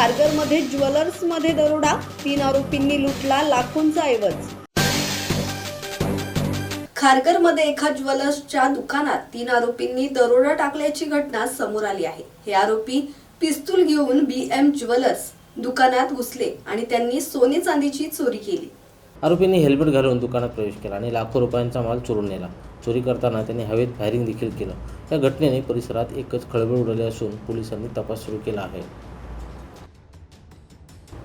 खारघरमध्ये ज्वेलर्समध्ये दरोडा तीन आरोपींनी लुटला लाखोंचा ऐवज. खारघरमध्ये एका ज्वेलर्सच्या दुकानात तीन आरोपींनी दरोडा टाकल्याची घटना समोर आली आहे. हे आरोपी पिस्तूल घेऊन बी एम ज्वेलर्स दुकानात घुसले आणि त्यांनी सोने चांदीची चोरी केली. आरोपींनी हेल्मेट घालून दुकानात प्रवेश केला आणि लाखो रुपयांचा माल चोरून नेला. चोरी करताना त्यांनी हवेत फायरिंग देखील केलं. या घटनेने परिसरात एकच खळबळ उडाली असून पोलिसांनी तपास सुरू केला आहे.